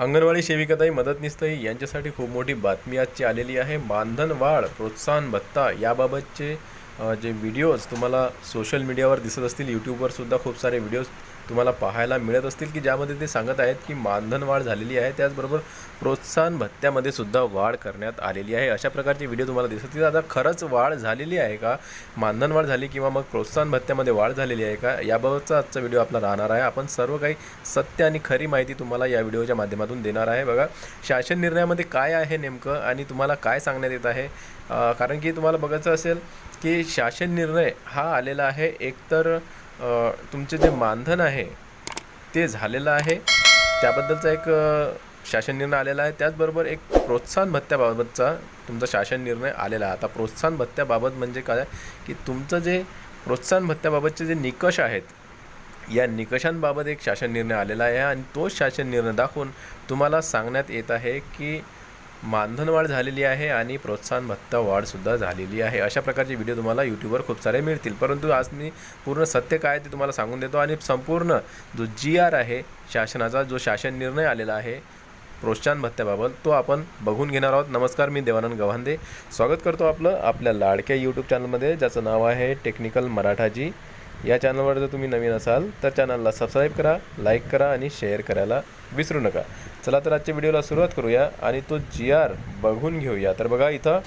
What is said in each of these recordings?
अंगणवाडी सेविकाताई मदतनीसताई यांच्यासाठी खूप मोठी बातमी आजची आलेली आहे. मानधन वाढ प्रोत्साहन भत्ता याबाबतचे जे व्हिडिओज तुम्हाला सोशल मीडियावर दिसत असतील यूट्यूबवर सुद्धा खूप सारे व्हिडिओज तुम्हाला पाहायला मिळत असतील की ज्यामध्ये ते सांगत आहेत की मानधन वाढ झालेली आहे त्याचबरोबर प्रोत्साहन भत्त्यामध्ये सुद्धा वाढ करण्यात आलेली आहे. अशा प्रकारचे व्हिडिओ तुम्हाला दिसत असतील. आता खरंच वाढ झालेली आहे का? मानधन वाढ झाली किंवा मग प्रोत्साहन भत्त्यामध्ये वाढ झालेली आहे का? याबाबतचा आजचा व्हिडिओ आपला राहणार आहे. आपण सर्व काही सत्य आणि खरी माहिती तुम्हाला या व्हिडिओच्या माध्यमातून देणार आहे. बघा शासन निर्णयामध्ये काय आहे नेमकं आणि तुम्हाला काय सांगण्यात येत आहे? कारण की तुम्हाला बघायचं असेल की शासन निर्णय हा आलेला आहे एकतर तुमचे जे मानधन आहे ते झालेलं आहे. त्याबद्दलचा एक शासन निर्णय आलेला आहे. त्याचबरोबर एक प्रोत्साहन भत्त्याबाबतचा तुमचा शासन निर्णय आलेला आहे. आता प्रोत्साहन भत्त्याबाबत म्हणजे काय की तुमचं जे प्रोत्साहन भत्त्याबाबतचे जे निकष आहेत या निकषांबाबत एक शासन निर्णय आलेला आहे आणि तोच शासन निर्णय दाखवून तुम्हाला सांगण्यात येत आहे की मानधन वाढ झालेली आहे आणि प्रोत्साहन भत्ता वाढसुद्धा झालेली आहे. अशा प्रकारचे व्हिडिओ तुम्हाला यूट्यूबवर खूप सारे मिळतील. परंतु आज मी पूर्ण सत्य काय ते तुम्हाला सांगून देतो आणि संपूर्ण जो जी आर आहे शासनाचा जो शासन निर्णय आलेला आहे प्रोत्साहन भत्त्याबाबत तो आपण बघून घेणार आहोत. नमस्कार मी देवानंद गव्हांदे. स्वागत करतो आपलं आपल्या लाडक्या यूट्यूब चॅनलमध्ये ज्याचं नाव आहे टेक्निकल मराठाजी. या चॅनलवर जर तुम्ही नवीन असाल तर चॅनलला सबस्क्राईब करा लाईक करा आणि शेअर करायला विसरू नका. चला तर आजच्या व्हिडिओला सुरुवात करूया आणि तो जी आर बघून घेऊया. तर बघा इथं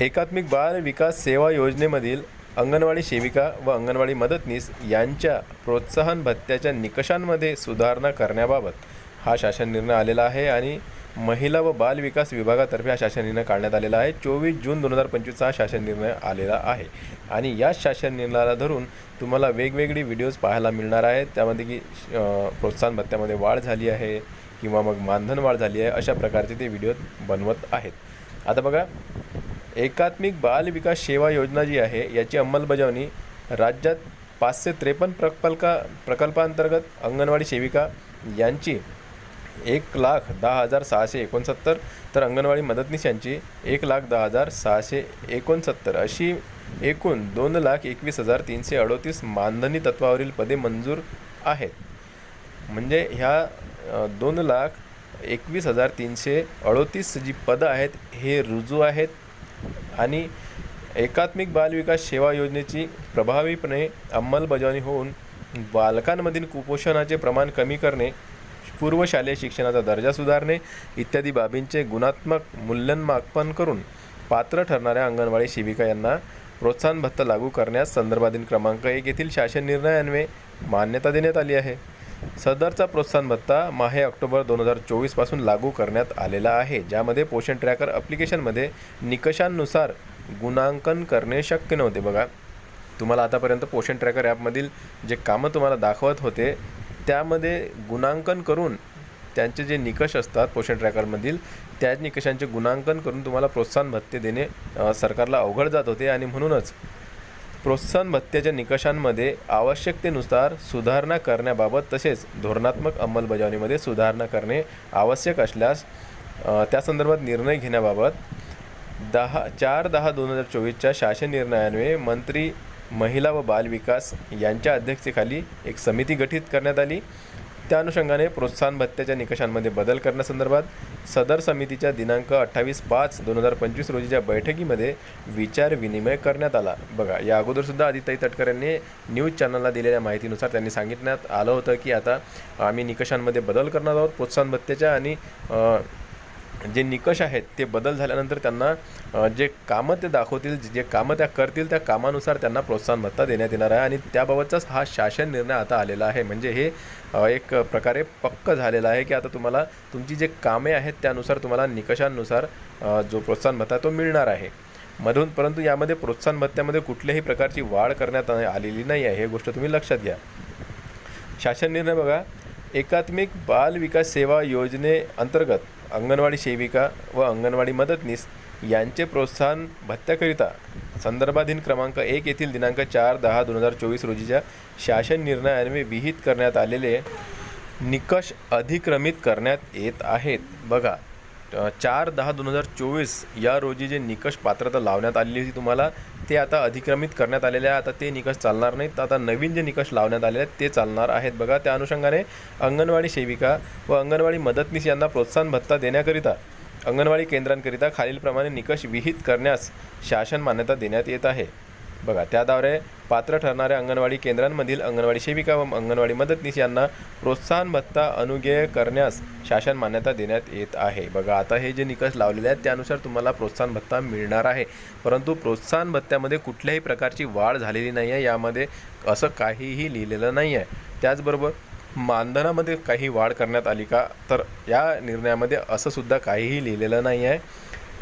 एकात्मिक बाल विकास सेवा योजनेमधील अंगणवाडी सेविका व अंगणवाडी मदतनीस यांच्या प्रोत्साहन भत्त्याच्या निकषांमध्ये सुधारणा करण्याबाबत हा शासन निर्णय आलेला आहे आणि महिला व बाल विकास विभागातर्फे हा शासन निर्णय काढण्यात आलेला आहे. चोवीस जून दोन हजार पंचवीसचा हा शासन निर्णय आलेला आहे. आणि या शासन निर्णयाला धरून तुम्हाला वेगवेगळी व्हिडिओज पाहायला मिळणार आहेत. त्यामध्ये की प्रोत्साहन भत्त्यामध्ये वाढ झाली आहे किंवा मग मानधन वाढ झाली आहे अशा प्रकारचे ते व्हिडिओ बनवत आहेत. आता बघा एकात्मिक बाल विकास सेवा योजना जी आहे याची अंमलबजावणी राज्यात पाचशे त्रेपन्न प्रकल्पा प्रकल्पांतर्गत अंगणवाडी सेविका यांची एक लाख दहा हजार सहाशे एकोणसत्तर. तर अंगणवाडी मदतनीस यांची एक लाख दहा हजार सहाशे एकोणसत्तर. अशी एकूण दोन लाख एकवीस हजार तीनशे अडोतीस मानधनी तत्वावरील पदे मंजूर आहेत. म्हणजे ह्या दोन लाख एकवीस हजार तीनशे अडोतीस जी पदं आहेत हे रुजू आहेत. आणि एकात्मिक बालविकास सेवा योजनेची प्रभावीपणे अंमलबजावणी होऊन बालकांमधील कुपोषणाचे प्रमाण कमी करणे पूर्व शालेय शिक्षणाचा दर्जा सुधारणे इत्यादी बाबींचे गुणात्मक मूल्यमापन करून पात्र ठरणाऱ्या अंगणवाडी सेविका यांना प्रोत्साहन भत्ता लागू करण्यास संदर्भातील क्रमांक एक येथील शासन निर्णयान्वये मान्यता देण्यात आली आहे. सदरचा प्रोत्साहन भत्ता माहे ऑक्टोबर दोन हजार चोवीसपासून लागू करण्यात आलेला आहे ज्यामध्ये पोषण ट्रॅकर ॲप्लिकेशनमध्ये निकषांनुसार गुणांकन करणे शक्य नव्हते. बघा तुम्हाला आतापर्यंत पोषण ट्रॅकर ॲपमधील जे कामं तुम्हाला दाखवत होते त्यामध्ये गुणांकन करून त्यांचे जे निकष असतात पोषण ट्रॅकरमधील त्या निकषांचे गुणांकन करून तुम्हाला प्रोत्साहन भत्ते देणे सरकारला अवघड जात होते आणि म्हणूनच प्रोत्साहन भत्त्याच्या निकषांमध्ये आवश्यकतेनुसार सुधारणा करण्याबाबत तसेच धोरणात्मक अंमलबजावणीमध्ये सुधारणा करणे आवश्यक असल्यास त्या संदर्भात निर्णय घेण्याबाबत दहा चार दहा दोन हजार चोवीसच्या शासन निर्णयान्वये मंत्री महिला व बाल विकास यांच्या अध्यक्षतेखाली एक समिती गठीत करण्यात आली. त्या अनुषंगाने प्रोत्साहन भत्त्याच्या निकषांमध्ये बदल करण्यासंदर्भात सदर समितीच्या दिनांक अठ्ठावीस पाच दोन हजार पंचवीस रोजीच्या बैठकीमध्ये विचार विनिमय करण्यात आला. बघा या अगोदरसुद्धा आदिताई तटकर यांनी न्यूज चॅनलला दिलेल्या माहितीनुसार त्यांनी सांगितण्यात आलं होतं की आता आम्ही निकषांमध्ये बदल करणार आहोत प्रोत्साहन भत्त्याच्या आणि जे निकष आहेत ते बदल झाल्यानंतर त्यांना जे कामं ते दाखवतील जे कामं त्या करतील त्या कामानुसार त्यांना प्रोत्साहन भत्ता देण्यात येणार आहे आणि त्याबाबतचाच हा शासन निर्णय आता आलेला आहे. म्हणजे हे एक प्रकारे पक्क झालेलं आहे की आता तुम्हाला तुमची जे कामे आहेत त्यानुसार तुम्हाला निकषांनुसार जो प्रोत्साहन भत्ता तो मिळणार आहे. मधून परंतु यामध्ये प्रोत्साहन भत्त्यामध्ये कुठल्याही प्रकारची वाढ करण्यात आलेली नाही आहे. हे गोष्ट तुम्ही लक्षात घ्या. शासन निर्णय बघा एकात्मिक बाल विकास सेवा योजने अंतर्गत अंगणवाडी सेविका व अंगणवाडी मदतनीस यांचे प्रोत्साहन भत्त्याकरिता संदर्भाधीन क्रमांक एक येथील दिनांक चार दहा दोन हजार चोवीस रोजीच्या शासन निर्णयान्वये विहित करण्यात आलेले निकष अधिक्रमित करण्यात येत आहेत. बघा चार दहा दोन हजार चोवीस या रोजी जे निकष पात्रता लावण्यात आलेली होती तुम्हाला ते आता अधिक्रमित करण्यात आलेले आहे आता ते निकष चालणार नाहीत. आता नवीन जे निकष लावण्यात आलेले आहेत ते चालणार आहेत. बघा त्या अनुषंगाने अंगणवाडी सेविका व अंगणवाडी मदतनीस यांना प्रोत्साहन भत्ता देण्याकरिता अंगणवाडी केंद्रांकरिता खालीलप्रमाणे निकष विहित करण्यास शासन मान्यता देण्यात येत आहे. बघा त्याद्वारे पात्र ठरणाऱ्या अंगणवाडी केंद्रांमधील अंगणवाडी सेविका व अंगणवाडी मदतनीस यांना प्रोत्साहन भत्ता अनुगेय करण्यास शासन मान्यता देण्यात येत आहे. बघा आता हे जे निकष लावलेले आहेत त्यानुसार तुम्हाला प्रोत्साहन भत्ता मिळणार आहे. परंतु प्रोत्साहन भत्त्यामध्ये कुठल्याही प्रकारची वाढ झालेली नाही आहे. यामध्ये असं काहीही लिहिलेलं नाही आहे. त्याचबरोबर मानधनामध्ये काही वाढ करण्यात आली का? तर या निर्णयामध्ये असं सुद्धा काहीही लिहिलेलं नाही आहे.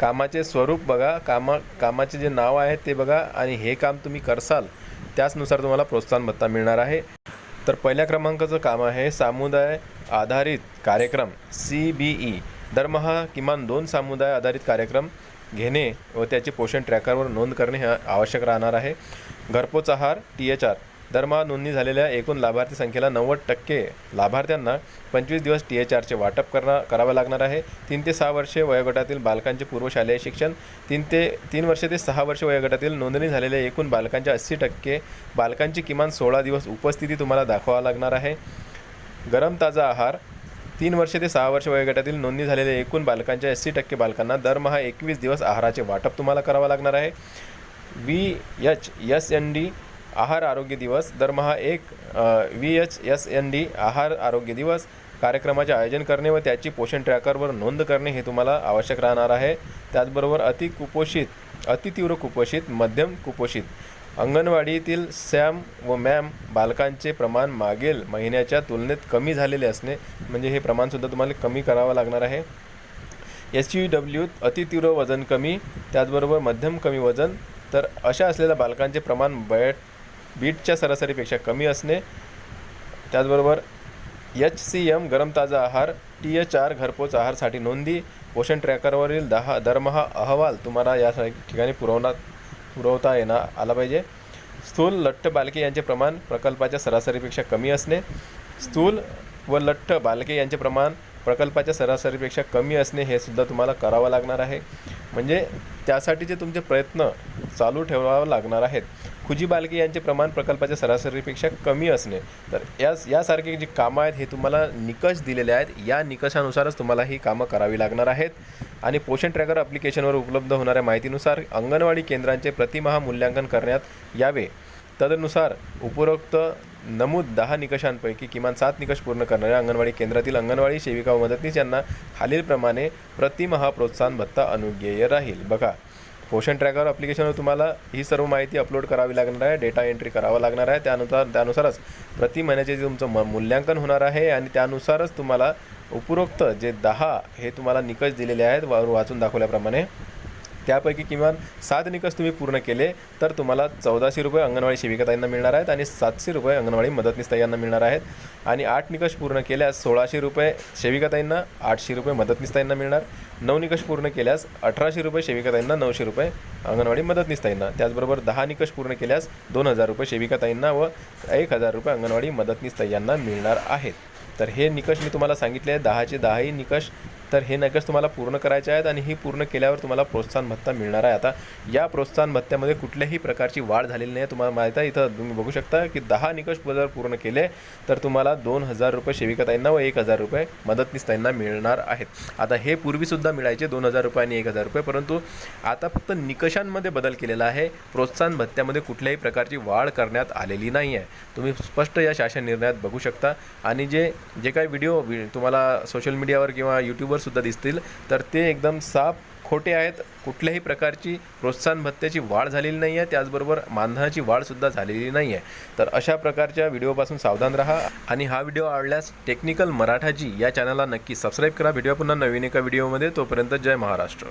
कामाचे स्वरूप बघा कामा कामाचे जे नाव आहे ते बघा आणि हे काम तुम्ही करसाल त्याचनुसार तुम्हाला प्रोत्साहन भत्ता मिळणार आहे. तर पहिल्या क्रमांकाचं काम आहे सामुदाय आधारित कार्यक्रम सी बी ई. दरमहा किमान दोन समुदाय आधारित कार्यक्रम घेणे व त्याचे पोषण ट्रॅकरवर नोंद करणे हे आवश्यक राहणार आहे. घरपोच आहार टी एच आर. दरमहा नोंदणी झालेल्या एकूण लाभार्थी संख्येला नव्वद टक्के. लाभार्थ्यांना पंचवीस दिवस टी एच आरचे वाटप करणं करावं लागणार आहे. तीन ते सहा वर्षे वयोगटातील बालकांचे पूर्वशालेय शिक्षण तीन ते तीन वर्षे ते सहा वर्षे वयोगटातील नोंदणी झालेल्या एकूण बालकांच्या अस्सी टक्के बालकांची किमान सोळा दिवस उपस्थिती तुम्हाला दाखवावा लागणार आहे. गरम ताजा आहार तीन वर्षे ते सहा वर्ष वयोगटातील नोंदणी झालेल्या एकूण बालकांच्या ऐंशी टक्के बालकांना दरमहा एकवीस दिवस आहाराचे वाटप तुम्हाला करावं लागणार आहे. V H S N D आहार आरोग्य दिवस. दरमहा एक V H S N D आहार आरोग्य दिवस. कार्यक्रमाचे आयोजन करणे व त्याची पोषण ट्रॅकरवर नोंद करणे हे तुम्हाला आवश्यक राहणार आहे. त्याचबरोबर अति कुपोषित अतितीव्र कुपोषित मध्यम कुपोषित. अंगणवाडीतील सॅम व मॅम बालकांचे प्रमाण मागील महिन्याच्या तुलनेत कमी झालेले असणे म्हणजे हे प्रमाणसुद्धा तुम्हाला कमी करावं लागणार आहे. एस यू डब्ल्यू अतितीव्र वजन कमी त्याचबरोबर मध्यम कमी वजन. तर अशा असलेल्या बालकांचे प्रमाण बॅट बीटच्या सरासरीपेक्षा कमी असणे. त्याचबरोबर एच सी एम गरम ताजा आहार टी एच आर घरपोच आहारसाठी नोंदी पोषण ट्रॅकरवरील दहा दरमहा अहवाल तुम्हाला या ठिकाणी पुरवणार पुरवता येणार आला पाहिजे. स्थूल लठ्ठ बालके यांचे प्रमाण प्रकल्पाच्या सरासरीपेक्षा कमी असणे. स्थूल व लठ्ठ बालके यांचे प्रमाण प्रकल्पाच्या सरासरीपेक्षा कमी असणे हे सुद्धा तुम्हाला करावं लागणार आहे. म्हणजे त्यासाठीचे तुमचे प्रयत्न चालू ठेवावं लागणार आहेत. खुजी बालके यांचे प्रमाण प्रकल्पाच्या सरासरीपेक्षा कमी असणे. तर यास यासारखे जी कामं आहेत हे तुम्हाला निकष दिलेले आहेत. या निकषानुसारच तुम्हाला ही कामं करावी लागणार आहेत. आणि पोषण ट्रॅकर ॲप्लिकेशनवर उपलब्ध होणाऱ्या माहितीनुसार अंगणवाडी केंद्रांचे प्रतिमहा मूल्यांकन करण्यात यावे. तदनुसार उपरोक्त नमूद दहा निकषांपैकी किमान सात निकष पूर्ण करणाऱ्या अंगणवाडी केंद्रातील अंगणवाडी सेविका व मदतनीस यांना खालीलप्रमाणे प्रतिमहा प्रोत्साहन भत्ता अनुज्ञेय राहील. बघा पोषण ट्रॅकर अप्लिकेशनवर तुम्हाला ही सर्व माहिती अपलोड करावी लागणार आहे. डेटा एंट्री करावा लागणार आहे. त्यानुसार त्यानुसारच प्रति महिन्याचे जे तुमचं म मूल्यांकन होणार आहे आणि त्यानुसारच तुम्हाला उपरोक्त जे दहा हे तुम्हाला निकष दिलेले आहेत वा वाचून दाखवल्याप्रमाणे. त्यापैकी किमान सात निकष तुम्ही पूर्ण केले तर तुम्हाला चौदाशे रुपये अंगणवाडी सेविकाताईंना मिळणार आहेत आणि सातशे रुपये अंगणवाडी मदतनीसताईंना मिळणार आहेत. आणि आठ निकष पूर्ण केल्यास सोळाशे रुपये सेविकाताईंना आठशे रुपये मदतनीसताईंना मिळणार. नऊ निकष पूर्ण केल्यास अठराशे रुपये सेविकाताईंना नऊशे रुपये अंगणवाडी मदतनीसताईंना. त्याचबरोबर दहा निकष पूर्ण केल्यास दोन हजार रुपये सेविकाताईंना व एक हजार रुपये अंगणवाडी मदतनीस यांना मिळणार आहेत. तर हे निकष मी तुम्हाला सांगितले आहे दहाचे दहाही निकष तर हे निकष तुम्हाला पूर्ण करायचे आहेत आणि ही पूर्ण केल्यावर तुम्हाला प्रोत्साहन भत्ता मिळणार आहे. आता या प्रोत्साहन भत्त्यामध्ये कुठल्याही प्रकारची वाढ झालेली नाही. तुम्हाला माहीत आहे इथं तुम्ही बघू शकता की दहा निकष जर पूर्ण केले तर तुम्हाला दोन हजार रुपये सेविकाताईंना व एक हजार रुपये मदतनीस ताईंना मिळणार आहेत. आता हे पूर्वीसुद्धा मिळायचे दोन हजार रुपये आणि एक हजार रुपये परंतु आता फक्त निकषांमध्ये बदल केलेला आहे. प्रोत्साहन भत्त्यामध्ये कुठल्याही प्रकारची वाढ करण्यात आलेली नाही आहे तुम्ही स्पष्ट या शासन निर्णयात बघू शकता. आणि जे जे काही व्हिडिओ वि- तुम्हाला सोशल मीडियावर किंवा यूट्यूबवर सुद्धा दिसतील. तर ते एकदम साफ खोटे आहेत. कुठल्याही प्रकारची प्रोत्साहन भत्त्याची वाढ झालेली नाही आहे त्याचबरोबर मानधनाची वाढसुद्धा झालेली नाही आहे तर अशा प्रकारच्या व्हिडिओपासून सावधान राहा. आणि हा व्हिडिओ आवडल्यास टेक्निकल मराठाजी या चॅनलला नक्की सबस्क्राईब करा. व्हिडिओ पुन्हा नवीन एका व्हिडिओमध्ये. तोपर्यंत जय महाराष्ट्र.